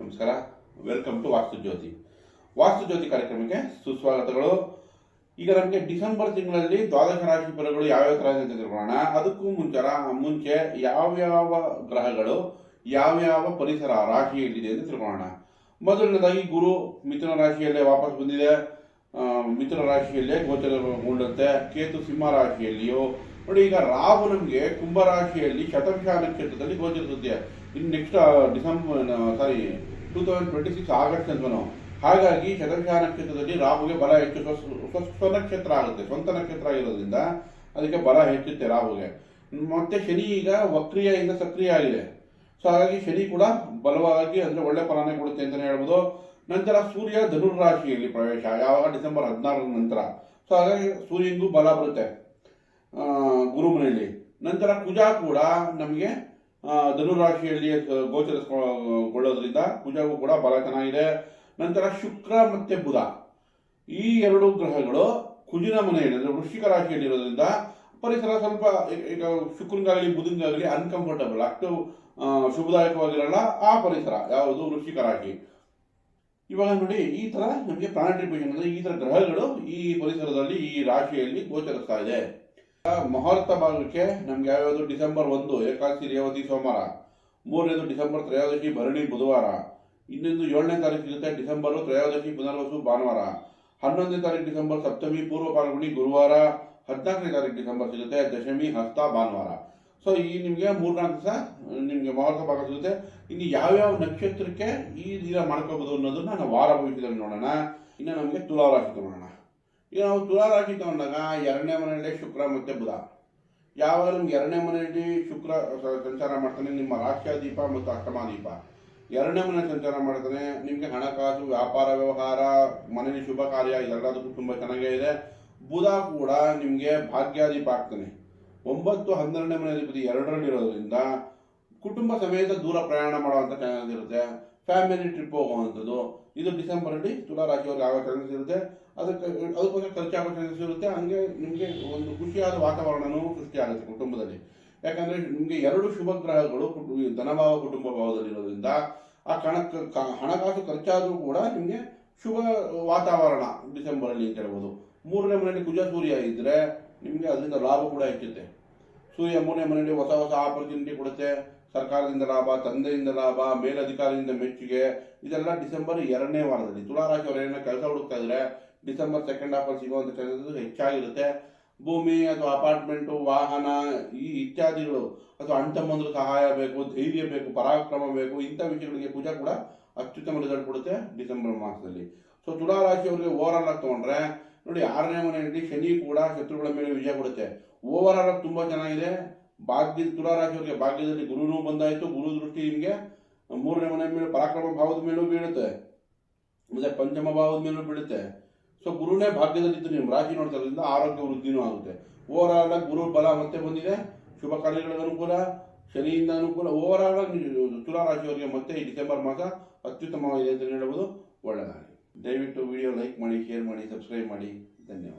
ನಮಸ್ಕಾರ. Welcome to ವಾಸ್ತು ಜ್ಯೋತಿ ವಾಸ್ತು ಜ್ಯೋತಿ ಕಾರ್ಯಕ್ರಮಕ್ಕೆ ಸುಸ್ವಾಗತಗಳು. ಈಗ ನಮಗೆ ಡಿಸೆಂಬರ್ ತಿಂಗಳಲ್ಲಿ ದ್ವಾದಶ ರಾಶಿ ಫಲಗಳು ಯಾವ್ಯಾವ ಥರ ಅಂತ ತಿಳ್ಕೊಳ್ಳೋಣ. ಅದಕ್ಕೂ ಮುಂಚರ ಮುಂಚೆ ಯಾವ್ಯಾವ ಗ್ರಹಗಳು, ಯಾವ್ಯಾವ ಪರಿಸರ ರಾಶಿಯಲ್ಲಿದೆ ಅಂತ ತಿಳ್ಕೊಳ್ಳೋಣ. ಮೊದಲನೇದಾಗಿ ಗುರು ಮಿಥುನ ರಾಶಿಯಲ್ಲೇ ವಾಪಸ್ ಬಂದಿದೆ. ಮಿಥುನ ರಾಶಿಯಲ್ಲೇ ಗೋಚರಗೊಂಡಂತೆ ಕೇತು ಸಿಂಹ ರಾಶಿಯಲ್ಲಿಯೋ ನೋಡಿ, ಈಗ ರಾಹು ನಮಗೆ ಕುಂಭ ರಾಶಿಯಲ್ಲಿ ಶತಭಿಷ ನಕ್ಷತ್ರದಲ್ಲಿ ಗೋಚರಿಸುತ್ತೆ. ಇನ್ನು ನೆಕ್ಸ್ಟ್ ಡಿಸೆಂಬರ್ ಸಾರಿ two thousand twenty six August ಅಂತನೋ ಹಾಗಾಗಿ ಶತಂಶ ನಕ್ಷತ್ರದಲ್ಲಿ ರಾಹುಗೆ ಬಲ ಹೆಚ್ಚು ಸ್ವನಕ್ಷತ್ರ ಆಗುತ್ತೆ, ಸ್ವಂತ ನಕ್ಷತ್ರ ಆಗಿರೋದ್ರಿಂದ ಅದಕ್ಕೆ ಬಲ ಹೆಚ್ಚುತ್ತೆ ರಾಹುಗೆ. ಮತ್ತೆ ಶನಿ ಈಗ ವಕ್ರಿಯಿಂದ ಸಕ್ರಿಯ ಆಗಿದೆ. ಸೊ ಹಾಗಾಗಿ ಶನಿ ಕೂಡ ಬಲವಾಗಿ ಅಂದ್ರೆ ಒಳ್ಳೆ ಫಲಾನೆ ಕೊಡುತ್ತೆ ಅಂತಲೇ ಹೇಳ್ಬೋದು. ನಂತರ ಸೂರ್ಯ ಧನುರ್ ರಾಶಿಯಲ್ಲಿ ಪ್ರವೇಶ, ಯಾವಾಗ ಡಿಸೆಂಬರ್ ಹದಿನಾರರ ನಂತರ. ಸೊ ಹಾಗಾಗಿ ಸೂರ್ಯನಿಗೂ ಬಲ ಬರುತ್ತೆ. ಆ, ಗುರುಮನೆಯಲ್ಲಿ. ನಂತರ ಕುಜ ಕೂಡ ನಮಗೆ ಧನುರಾಶಿಯಲ್ಲಿ ರಾಶಿಯಲ್ಲಿ ಗೋಚರಿಸಿಕೊಳ್ಳೋದ್ರಿಂದ ಕುಜಗೂ ಕೂಡ ಬಲ ಚೆನ್ನಾಗಿದೆ ನಂತರ ಶುಕ್ರ ಮತ್ತೆ ಬುಧ. ಈ ಎರಡು ಗ್ರಹಗಳು ಕುಜಿನ ಮನೆಯಲ್ಲಿ ಅಂದರೆ ವೃಶ್ಚಿಕ ರಾಶಿಯಲ್ಲಿರೋದ್ರಿಂದ ಪರಿಸರ ಸ್ವಲ್ಪ ಈಗ- ಶುಕ್ರನಿಗಾಗಲಿ ಬುಧನಿಗಾಗಲಿ ಅನ್ಕಂಫರ್ಟಬಲ್ ಅಷ್ಟು ಶುಭದಾಯಕವಾಗಿರಲ್ಲ ಆ ಪರಿಸರ ಯಾವುದು ವೃಶ್ಚಿಕ ರಾಶಿ. ಇವಾಗ ನೋಡಿ ಈ ತರ ನಮಗೆ ಪ್ಲಾನೆಟರಿ ಅಂದ್ರೆ ಈ ತರ ಗ್ರಹಗಳು ಈ ಪರಿಸರದಲ್ಲಿ ಈ ರಾಶಿಯಲ್ಲಿ ಗೋಚರಿಸ್ತಾ ಇದೆ. ಮುಹೂರ್ತ ಭಾಗಕ್ಕೆ ನಮ್ಗೆ ಯಾವ್ಯಾವುದು ಡಿಸೆಂಬರ್ ಒಂದು, ಏಕಾದಶಿ, ರೇವತಿ, ಸೋಮವಾರ. ಮೂರನೇದು ಡಿಸೆಂಬರ್, ತ್ರಯೋದಶಿ, ಭರಣಿ, ಬುಧವಾರ. ಇನ್ನೊಂದು ಏಳನೇ ತಾರೀಕು ಸಿಗುತ್ತೆ ಡಿಸೆಂಬರ್, ತ್ರಯೋದಶಿ, ಪುನರ್ವಸು, ಭಾನುವಾರ. ಹನ್ನೊಂದನೇ ತಾರೀಕು ಡಿಸೆಂಬರ್, ಸಪ್ತಮಿ, ಪೂರ್ವ ಪಾಲ್ಗುಣಿ ಗುರುವಾರ. ಹದಿನಾಲ್ಕನೇ ತಾರೀಕು ಡಿಸೆಂಬರ್ ಸಿಗುತ್ತೆ, ದಶಮಿ, ಹಸ್ತ, ಭಾನುವಾರ. ಸೊ ಈ ನಿಮಗೆ ಮೂರ್ನಾಲ್ಕು ದಿವಸ ನಿಮಗೆ ಮುಹೂರ್ತ ಭಾಗ ಸಿಗುತ್ತೆ. ಇನ್ನು ಯಾವ್ಯಾವ ನಕ್ಷತ್ರಕ್ಕೆ ಈ ದಿನ ಮಾಡ್ಕೋಬಹುದು ಅನ್ನೋದನ್ನ ನಾವು ವಾರ ಭವಿಷ್ಯದಲ್ಲಿ ನೋಡೋಣ. ಇನ್ನು ನಮಗೆ ತುಲಾ ರಾಶಿ ತಗೊಳ್ಳೋಣ ಈಗ ನಾವು ತುಲಾ ತಗೊಂಡಾಗ ಎರಡನೇ ಮನೆಯಲ್ಲಿ ಶುಕ್ರ ಮತ್ತು ಬುಧ. ಯಾವಾಗ ನಿಮ್ಗೆ ಎರಡನೇ ಮನೆಯಲ್ಲಿ ಶುಕ್ರ ಸಂಚಾರ ಮಾಡ್ತಾನೆ ನಿಮ್ಮ ರಾಷ್ಟ್ರಾದೀಪ ಮತ್ತು ಅಷ್ಟಮಾದೀಪ ಎರಡನೇ ಮನೆ ಸಂಚಾರ ಮಾಡ್ತಾನೆ, ನಿಮಗೆ ಹಣಕಾಸು, ವ್ಯಾಪಾರ, ವ್ಯವಹಾರ, ಮನೆಯಲ್ಲಿ ಶುಭ ಕಾರ್ಯ ಇದೆಲ್ಲದಕ್ಕೂ ತುಂಬ ಚೆನ್ನಾಗೇ ಇದೆ. ಬುಧ ಕೂಡ ನಿಮಗೆ ಭಾಗ್ಯಾದೀಪ ಆಗ್ತಾನೆ. ಒಂಬತ್ತು, ಹನ್ನೆರಡನೇ ಮನೆ ಅಧಿಪತಿ ಎರಡರಲ್ಲಿರೋದ್ರಿಂದ ಕುಟುಂಬ ಸಮೇತ ದೂರ ಪ್ರಯಾಣ ಮಾಡುವಂಥ ಚಾನಲ್ ಇರುತ್ತೆ ಫ್ಯಾಮಿಲಿ ಟ್ರಿಪ್ ಹೋಗುವಂಥದ್ದು. ಇದು ಡಿಸೆಂಬರಲ್ಲಿ ತುಲಾ ರಾಶಿಯವ್ರಿಗೆ ಆಗೋ ಚಾನ್ಸಸ್ ಇರುತ್ತೆ. ಅದಕ್ಕೆ ಅದಕ್ಕೋಸ್ಕರ ಖರ್ಚಾಗೋ ಚಾನ್ಸಸ್ ಇರುತ್ತೆ. ಹಂಗೆ ನಿಮಗೆ ಒಂದು ಖುಷಿಯಾದ ವಾತಾವರಣವೂ ಸೃಷ್ಟಿಯಾಗುತ್ತೆ ಕುಟುಂಬದಲ್ಲಿ. ಯಾಕಂದರೆ ನಿಮಗೆ ಎರಡು ಶುಭ ಗ್ರಹಗಳು ಕುಟು- ಧನಭಾವ ಕುಟುಂಬ ಭಾವದಲ್ಲಿರೋದ್ರಿಂದ ಆ ಕಣಕ್ಕೆ ಹಣಕಾಸು ಖರ್ಚಾದರೂ ಕೂಡ ನಿಮಗೆ ಶುಭ ವಾತಾವರಣ ಡಿಸೆಂಬರಲ್ಲಿ ಅಂತ ಹೇಳ್ಬೋದು. ಮೂರನೇ ಮನೆಯಲ್ಲಿ ಕುಜ ಸೂರ್ಯ ಇದ್ದರೆ ನಿಮಗೆ ಅದರಿಂದ ಲಾಭ ಕೂಡ ಹೆಚ್ಚುತ್ತೆ. ಸೂರ್ಯ ಮೂರನೇ ಮನೆಯಲ್ಲಿ ಹೊಸ ಹೊಸ ಆಪರ್ಚುನಿಟಿ ಕೊಡುತ್ತೆ. ಸರ್ಕಾರದಿಂದ ಲಾಭ, ತಂದೆಯಿಂದ ಲಾಭ, ಮೇಲಧಿಕಾರಿಯಿಂದ ಮೆಚ್ಚುಗೆ. ಇದೆಲ್ಲ ಡಿಸೆಂಬರ್ ಎರಡನೇ ವಾರದಲ್ಲಿ. ತುಲಾ ರಾಶಿಯವರು ಏನೋ ಕೆಲಸ ಹುಡುಕ್ತಾ ಇದ್ರೆ ಡಿಸೆಂಬರ್ ಸೆಕೆಂಡ್ ಹಾಫಲ್ಲಿ ಸಿಗುವಂಥ ಚಾನ್ಸಸ್ ಹೆಚ್ಚಾಗಿರುತ್ತೆ. ಭೂಮಿ ಅಥವಾ ಅಪಾರ್ಟ್ಮೆಂಟು ವಾಹನ, ಈ ಇತ್ಯಾದಿಗಳು, ಅಥವಾ ಅಣ್ತಮ್ಮಂದ್ರ ಸಹಾಯ ಬೇಕು, ಧೈರ್ಯ ಬೇಕು, ಪರಾಕ್ರಮ ಬೇಕು, ಇಂಥ ವಿಷಯಗಳಿಗೆ ಪೂಜೆ ಕೂಡ ಅತ್ಯುತ್ತಮ ರಿಸಲ್ಟ್ ಕೊಡುತ್ತೆ ಡಿಸೆಂಬರ್ ಮಾಸದಲ್ಲಿ. ಸೊ ತುಲಾ ರಾಶಿಯವರಿಗೆ ಓವರ್ ಆಲ್ ಆಗಿ ತಗೊಂಡ್ರೆ, ನೋಡಿ ಆರನೇ ಮನೆಯಲ್ಲಿ ಶನಿ ಕೂಡ ಶತ್ರುಗಳ ಮೇಲೆ ವಿಜಯ ಕೊಡುತ್ತೆ. ಓವರ್ ಆಲ್ ಆಗಿ ತುಂಬಾ ಚೆನ್ನಾಗಿದೆ. ತುಲಾ ರಾಶಿಯವರಿಗೆ ಭಾಗ್ಯದಲ್ಲಿ ಗುರುನೂ ಬಂದಾಯ್ತು. ಗುರು ದೃಷ್ಟಿ ನಿಮಗೆ ಮೂರನೇ ಮನೆ ಮೇಲೆ ಪರಾಕ್ರಮ ಭಾವದ ಮೇಲೂ ಬೀಳುತ್ತೆ. ಮತ್ತೆ ಪಂಚಮ ಭಾವದ ಮೇಲೂ ಬೀಳುತ್ತೆ. ಸೊ ಗುರುನೇ ಭಾಗ್ಯದಲ್ಲಿದ್ದು ನಿಮ್ಮ ರಾಶಿ ನೋಡ್ತಾ ಇರೋದ್ರಿಂದ ಆರೋಗ್ಯ ವೃದ್ಧಿನೂ ಆಗುತ್ತೆ. ಓವರ್ ಆಲ್ ಆಗಿ ಗುರು ಬಲ ಮತ್ತೆ ಬಂದಿದೆ. ಶುಭ ಕಾರ್ಯಗಳಿಗೆ ಅನುಕೂಲ, ಶನಿಯಿಂದ ಅನುಕೂಲ. ಓವರ್ ಆಲ್ ತುಲಾ ರಾಶಿಯವರಿಗೆ ಮತ್ತೆ ಈ ಡಿಸೆಂಬರ್ ಮಾಸ ಅತ್ಯುತ್ತಮವಾಗಿದೆ ಅಂತ ಹೇಳಬಹುದು ಒಳ್ಳೆಯದಾಗಲಿ ದಯವಿಟ್ಟು ವಿಡಿಯೋ ಲೈಕ್ ಮಾಡಿ ಶೇರ್ ಮಾಡಿ ಸಬ್ಸ್ಕ್ರೈಬ್ ಮಾಡಿ. ಧನ್ಯವಾದ.